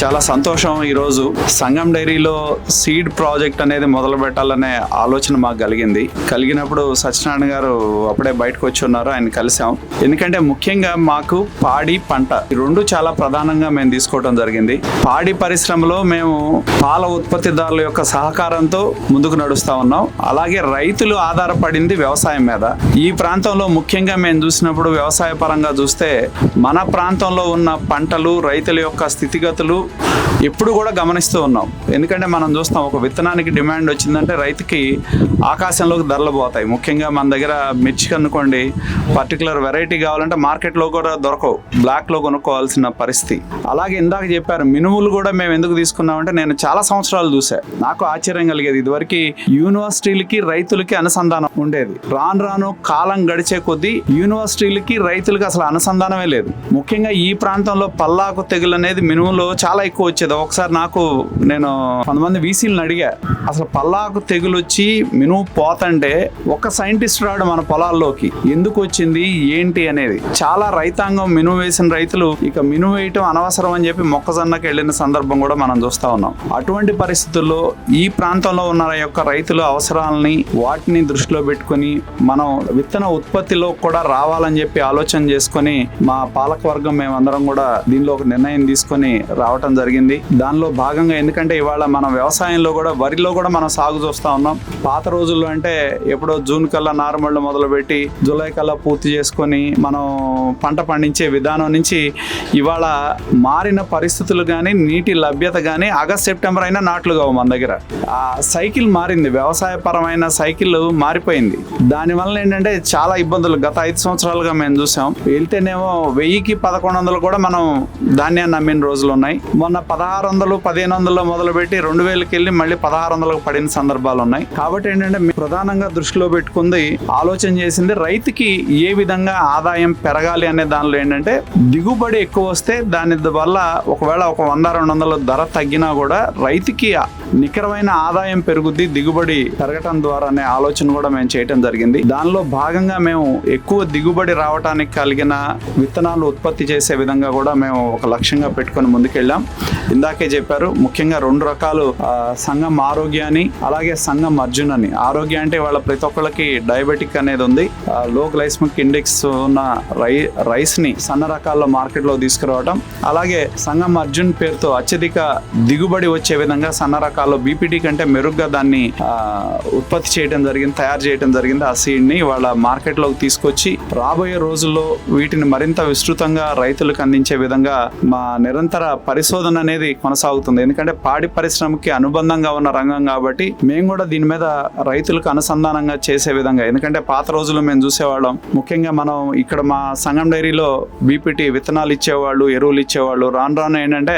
చాలా సంతోషం ఈరోజు. సంగం డైరీలో సీడ్ ప్రాజెక్ట్ అనేది మొదలు పెట్టాలనే ఆలోచన మాకు కలిగింది. కలిగినప్పుడు సత్యనారాయణ గారు అప్పుడే బయటకు వచ్చి ఉన్నారు ఆయన కలిసాం. ఎందుకంటే ముఖ్యంగా మాకు పాడి పంట ఈ రెండు చాలా ప్రధానంగా మేము తీసుకోవడం జరిగింది. పాడి పరిశ్రమలో మేము పాల ఉత్పత్తిదారుల యొక్క సహకారంతో ముందుకు నడుస్తూ ఉన్నాం. అలాగే రైతులు ఆధారపడింది వ్యవసాయం మీద. ఈ ప్రాంతంలో ముఖ్యంగా మేము చూసినప్పుడు వ్యవసాయ పరంగా చూస్తే మన ప్రాంతంలో ఉన్న పంటలు రైతుల యొక్క స్థితిగతులు ఎప్పుడు కూడా గమనిస్తూ ఉన్నాం. ఎందుకంటే మనం చూస్తాం ఒక విత్తనానికి డిమాండ్ వచ్చిందంటే రైతుకి ఆకాశంలోకి ధరలు పోతాయి. ముఖ్యంగా మన దగ్గర మిర్చి అనుకోండి పర్టికులర్ వెరైటీ కావాలంటే మార్కెట్లో కూడా దొరకవు. బ్లాక్లో కొనుక్కోవాల్సిన పరిస్థితి. అలాగే ఇందాక చెప్పారు మినుములు కూడా మేము ఎందుకు తీసుకున్నామంటే నేను చాలా సంవత్సరాలు చూసా నాకు ఆశ్చర్యం కలిగేది ఇదివరకు యూనివర్సిటీలకి రైతులకి అనుసంధానం ఉండేది. రాను రాను కాలం గడిచే కొద్దీ యూనివర్సిటీలకి రైతులకి అసలు అనుసంధానమే లేదు. ముఖ్యంగా ఈ ప్రాంతంలో పల్లాకు తెగులు అనేది మినుములో చాలా ఎక్కువ వచ్చేది. ఒకసారి నాకు నేను కొంతమంది వీసీలను అడిగా అసలు పల్లాకు తెగులు వచ్చి మినుము పోతంటే ఒక సైంటిస్ట్ రాడు మన పొలాల్లోకి. ఎందుకు వచ్చింది? ఏంటి? అనేది. చాలా రైతాంగం మినుము వేసిన రైతులు ఇక మినుము వేయటం అనవసరం అని చెప్పి మొక్కజొన్నకి వెళ్ళిన సందర్భం కూడా మనం చూస్తా ఉన్నాం. అటువంటి పరిస్థితుల్లో ఈ ప్రాంతంలో ఉన్న యొక్క రైతుల అవసరాలని వాటిని దృష్టిలో పెట్టుకొని మనం విత్తన ఉత్పత్తిలో కూడా రావాలని చెప్పి ఆలోచన చేసుకొని మా పాలక వర్గం మేమందరం కూడా దీనిలో ఒక నిర్ణయం తీసుకొని రావటం జరిగింది. దానిలో భాగంగా ఎందుకంటే ఇవాళ మనం వ్యవసాయంలో కూడా వరిలో కూడా మనం సాగు చూస్తూ ఉన్నాం. పాత రోజుల్లో అంటే ఎప్పుడో జూన్ కల్లా నారుమళ్ళు మొదలుపెట్టి జూలై కల్లా పూర్తి చేసుకొని మనం పంట పండించే విధానం నుంచి ఇవాళ మారిన పరిస్థితులు కానీ నీటి లభ్యత కానీ ఆగస్ట్ సెప్టెంబర్ అయినా నాట్లు కావు మన దగ్గర. ఆ సైకిల్ మారింది. వ్యవసాయపరమైన సైకిల్ మారిపోయింది. దానివల్ల ఏంటంటే చాలా ఇబ్బందులు. గత ఐదు సంవత్సరాలుగా మేము చూసాం. వెళ్తేనేమో వెయ్యికి పదకొండు వందలు కూడా మనం ధాన్యాన్ని నమ్మిన రోజులు ఉన్నాయి. మొన్న పదహారు వందలు పదిహేను వందలు మొదలుపెట్టి రెండు వేలకి వెళ్ళి మళ్ళీ పదహారు వందలకు పడిన సందర్భాలు ఉన్నాయి కాబట్టి ఏంటంటే మేము ప్రధానంగా దృష్టిలో పెట్టుకుంది ఆలోచన చేసింది రైతుకి ఏ విధంగా ఆదాయం పెరగాలి అనే దానిలో ఏంటంటే దిగుబడి ఎక్కువ వస్తే దాని వల్ల ఒకవేళ ఒక వంద రెండు వందల ధర తగ్గినా కూడా రైతుకి నికరమైన ఆదాయం పెరుగుద్ది దిగుబడి పెరగటం ద్వారా అనే ఆలోచన కూడా మేము చేయటం జరిగింది. దానిలో భాగంగా మేము ఎక్కువ దిగుబడి రావడానికి కలిగిన విత్తనాలు ఉత్పత్తి చేసే విధంగా కూడా మేము ఒక లక్ష్యంగా పెట్టుకొని ముందుకెళ్ళాం. ఇందాకే చెప్పారు ముఖ్యంగా రెండు రకాలు సంఘం ఆరోగ్యాన్ని అలాగే సంఘం అర్జున్ అని ఆరోగ్య అంటే వాళ్ళ ప్రతి ఒక్కళ్ళకి డయాబెటిక్ అనేది ఉంది. లో గ్లైస్మిక్ ఇండెక్స్ ఉన్న రై రైస్ని సన్న రకాల్లో మార్కెట్లో తీసుకురావడం అలాగే సంఘం అర్జున్ పేరుతో అత్యధిక దిగుబడి వచ్చే విధంగా సన్న రకాల్లో బీపీటీ కంటే మెరుగ్గా దాన్ని ఉత్పత్తి చేయడం జరిగింది తయారు చేయడం జరిగింది. ఆ సీడ్ని వాళ్ళ మార్కెట్లోకి తీసుకొచ్చి రాబోయే రోజుల్లో వీటిని మరింత విస్తృతంగా రైతులకు అందించే విధంగా మా నిరంతర పరిశోధన పరిశోధన అనేది కొనసాగుతుంది. ఎందుకంటే పాడి పరిశ్రమకి అనుబంధంగా ఉన్న రంగం కాబట్టి మేము కూడా దీని మీద రైతులకు అనుసంధానంగా చేసే విధంగా ఎందుకంటే పాత రోజులు మేము చూసేవాళ్ళం. ముఖ్యంగా మనం ఇక్కడ మా సంఘం డైరీలో బీపీటీ విత్తనాలు ఇచ్చేవాళ్ళు ఎరువులు ఇచ్చేవాళ్ళు రాను రాను ఏంటంటే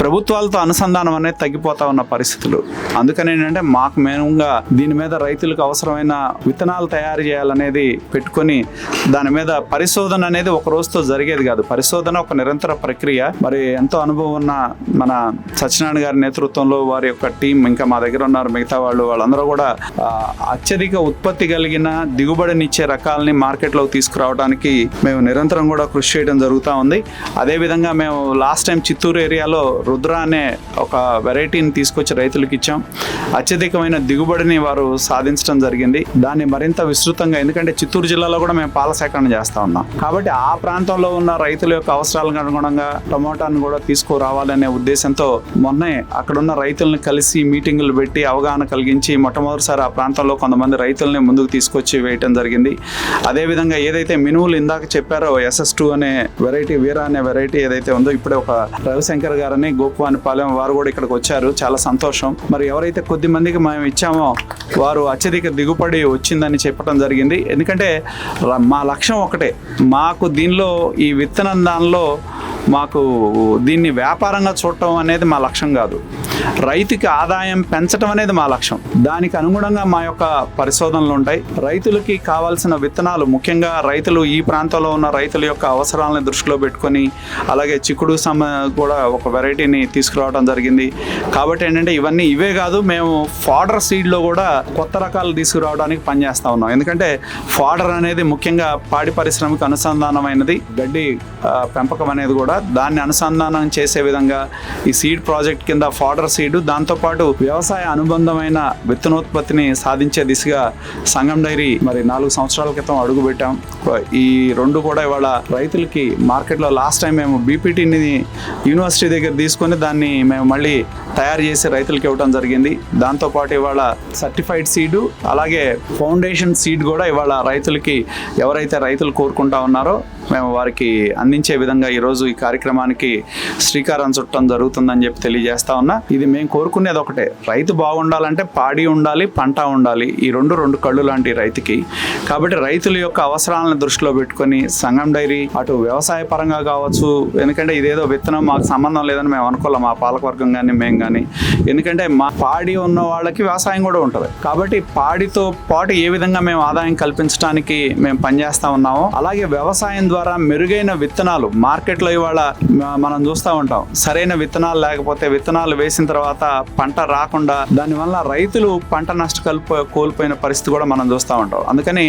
ప్రభుత్వాలతో అనుసంధానం అనేది తగ్గిపోతా ఉన్న పరిస్థితులు. అందుకని ఏంటంటే మాకు మేముగా దీని మీద రైతులకు అవసరమైన విత్తనాలు తయారు చేయాలనేది పెట్టుకొని దాని మీద పరిశోధన అనేది ఒక రోజుతో జరిగేది కాదు. పరిశోధన ఒక నిరంతర ప్రక్రియ. మరి ఎంతో అనుభవం ఉన్న మన సత్యనారాయణ గారి నేతృత్వంలో వారి యొక్క టీం ఇంకా మా దగ్గర ఉన్నారు. మిగతా వాళ్ళు వాళ్ళందరూ కూడా అత్యధిక ఉత్పత్తి కలిగిన దిగుబడినిచ్చే రకాలని మార్కెట్లోకి తీసుకురావడానికి మేము నిరంతరం కూడా కృషి చేయడం జరుగుతూ ఉంది. అదేవిధంగా మేము లాస్ట్ టైం చిత్తూరు ఏరియాలో రుద్ర అనే ఒక వెరైటీని తీసుకొచ్చి రైతులకు ఇచ్చాం. అత్యధికమైన దిగుబడిని వారు సాధించడం జరిగింది. దాన్ని మరింత విస్తృతంగా ఎందుకంటే చిత్తూరు జిల్లాలో కూడా మేము పాల సేకరణ చేస్తూ ఉన్నాం. కాబట్టి ఆ ప్రాంతంలో ఉన్న రైతుల యొక్క అవసరాలకు అనుగుణంగా టమోటాను కూడా రావాలనే ఉద్దేశంతో మొన్నే అక్కడున్న రైతులను కలిసి మీటింగులు పెట్టి అవగాహన కలిగించి మొట్టమొదటిసారి ఆ ప్రాంతంలో కొంతమంది రైతుల్ని ముందుకు తీసుకొచ్చి వేయటం జరిగింది. అదేవిధంగా ఏదైతే మినువులు ఇందాక చెప్పారో ఎస్ఎస్ టూ అనే వెరైటీ వీర అనే వెరైటీ ఏదైతే ఉందో ఇప్పుడే ఒక రవిశంకర్ గారని గోపువానిపాలెం వారు కూడా ఇక్కడికి వచ్చారు. చాలా సంతోషం. మరి ఎవరైతే కొద్ది మందికి మేము ఇచ్చామో వారు అత్యధిక దిగుబడి వచ్చిందని చెప్పడం జరిగింది. ఎందుకంటే మా లక్ష్యం ఒకటే. మాకు దీనిలో ఈ విత్తనం దానిలో మాకు దీన్ని వ్యాపారంగా చూడటం అనేది మా లక్ష్యం కాదు. రైతుకి ఆదాయం పెంచడం అనేది మా లక్ష్యం. దానికి అనుగుణంగా మా యొక్క పరిశోధనలు ఉంటాయి. రైతులకి కావాల్సిన విత్తనాలు ముఖ్యంగా రైతులు ఈ ప్రాంతంలో ఉన్న రైతుల యొక్క అవసరాలను దృష్టిలో పెట్టుకొని అలాగే చిక్కుడు సమ కూడా ఒక వెరైటీని తీసుకురావడం జరిగింది. కాబట్టి ఏంటంటే ఇవన్నీ ఇవే కాదు మేము ఫాడర్ సీడ్లో కూడా కొత్త రకాలు తీసుకురావడానికి పనిచేస్తూ ఉన్నాం. ఎందుకంటే ఫాడర్ అనేది ముఖ్యంగా పాడి పరిశ్రమకు అనుసంధానమైనది. గడ్డి పెంపకం అనేది కూడా దాన్ని అనుసంధానం చేసే విధంగా ఈ సీడ్ ప్రాజెక్ట్ కింద ఫాడర్ సీడ్. దాంతోపాటు వ్యవసాయ అనుబంధమైన విత్తనోత్పత్తిని సాధించే దిశగా సంగం డైరీ మరి నాలుగు సంవత్సరాల క్రితం అడుగుపెట్టాం ఈ రెండు కూడా ఇవాళ రైతులకి మార్కెట్లో లాస్ట్ టైం మేము బీపీటీని యూనివర్సిటీ దగ్గర తీసుకొని దాన్ని మేము మళ్ళీ తయారు చేసి రైతులకి ఇవ్వడం జరిగింది. దాంతోపాటు ఇవాళ సర్టిఫైడ్ సీడు అలాగే ఫౌండేషన్ సీడ్ కూడా ఇవాళ రైతులకి ఎవరైతే రైతులు కోరుకుంటా ఉన్నారో మేము వారికి అందించే విధంగా ఈరోజు ఈ కార్యక్రమానికి శ్రీకారం చుట్టడం జరుగుతుందని చెప్పి తెలియజేస్తా ఉన్నా. ఇది మేము కోరుకునేది ఒకటే. రైతు బాగుండాలంటే పాడి ఉండాలి పంట ఉండాలి. ఈ రెండు రెండు కళ్ళు లాంటి రైతుకి. కాబట్టి రైతుల యొక్క అవసరాలను దృష్టిలో పెట్టుకొని సంఘం డైరీ అటు వ్యవసాయ పరంగా కావచ్చు ఎందుకంటే ఇదేదో విత్తనం మాకు సంబంధం లేదని మేము అనుకోలేం మా పాలకవర్గం కానీ మేము కానీ ఎందుకంటే మా పాడి ఉన్న వాళ్ళకి వ్యవసాయం కూడా ఉంటుంది. కాబట్టి పాడితో పాటు ఏ విధంగా మేము ఆదాయం కల్పించడానికి మేము పనిచేస్తా ఉన్నామో అలాగే వ్యవసాయం ద్వారా మెరుగైన విత్తనాలు మార్కెట్లో ఇవాళ మనం చూస్తూ ఉంటాం. సరైన విత్తనాలు లేకపోతే విత్తనాలు వేసిన తర్వాత పంట రాకుండా దానివల్ల రైతులు పంట నష్ట కోల్పోయిన పరిస్థితి కూడా మనం చూస్తూ ఉంటాం. అందుకని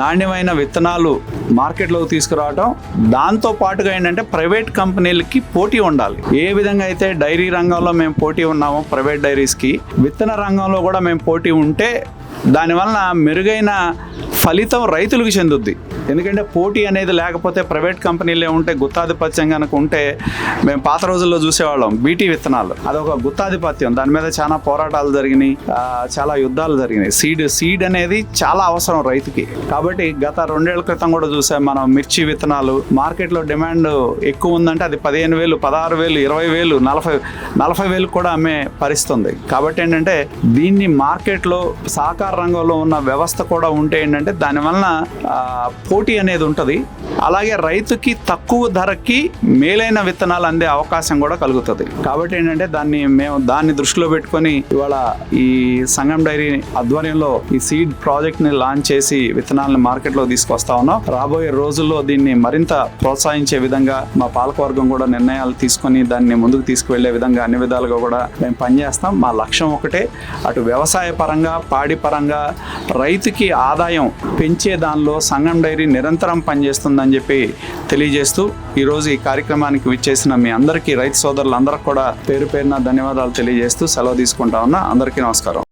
నాణ్యమైన విత్తనాలు మార్కెట్లోకి తీసుకురావడం దాంతో పాటుగా ఏంటంటే ప్రైవేట్ కంపెనీలకి పోటీ ఉండాలి. ఏ విధంగా అయితే డైరీ రంగంలో మేము పోటీ ఉన్నాము ప్రైవేట్ డైరీస్కి. విత్తన రంగంలో కూడా మేము పోటీ ఉంటే దానివల్ల మెరుగైన ఫలితం రైతులకు చెందుద్ది. ఎందుకంటే పోటీ అనేది లేకపోతే ప్రైవేట్ కంపెనీలే ఉంటే గుత్తాధిపత్యం కనుక ఉంటే మేము పాత రోజుల్లో చూసేవాళ్ళం బీటీ విత్తనాలు. అదొక గుత్తాధిపత్యం. దాని మీద చాలా పోరాటాలు జరిగినాయి. చాలా యుద్ధాలు జరిగినాయి. సీడ్ సీడ్ అనేది చాలా అవసరం రైతుకి. కాబట్టి గత రెండేళ్ళ క్రితం కూడా చూసాం మనం మిర్చి విత్తనాలు. మార్కెట్లో డిమాండ్ ఎక్కువ ఉందంటే అది పదిహేను వేలు పదహారు వేలు ఇరవై వేలు నలభై నలభై వేలు కూడా అమ్మే పరిస్థితుంది కాబట్టి ఏంటంటే దీన్ని మార్కెట్లో సహకార రంగంలో ఉన్న వ్యవస్థ కూడా ఉంటే ఏంటంటే దానివలన వలన పోటీ అనేది ఉంటుంది. అలాగే రైతుకి తక్కువ ధరకి మేలైన విత్తనాలు అందే అవకాశం కూడా కలుగుతుంది. కాబట్టి ఏంటంటే దాన్ని మేము దాన్ని దృష్టిలో పెట్టుకొని ఇవాళ ఈ సంగం డైరీ ఆధ్వర్యంలో ఈ సీడ్ ప్రాజెక్ట్ని లాంచ్ చేసి విత్తనాలను మార్కెట్లో తీసుకొస్తా ఉన్నాం. రాబోయే రోజుల్లో దీన్ని మరింత ప్రోత్సహించే విధంగా మా పాలకవర్గం కూడా నిర్ణయాలు తీసుకొని దాన్ని ముందుకు తీసుకువెళ్ళే విధంగా అన్ని విధాలుగా కూడా మేము పనిచేస్తాం. మా లక్ష్యం ఒకటే అటు వ్యవసాయ పరంగా పాడి పరంగా రైతుకి ఆదాయం పెంచే దానిలో సంగం డైరీ నిరంతరం పనిచేస్తుందని చెప్పి తెలియజేస్తూ ఈరోజు ఈ కార్యక్రమానికి విచ్చేసిన మీ అందరికీ రైతు సోదరులందరికీ కూడా పేరు పేరున ధన్యవాదాలు తెలియజేస్తూ సెలవు తీసుకుంటా ఉన్నా. అందరికీ నమస్కారం.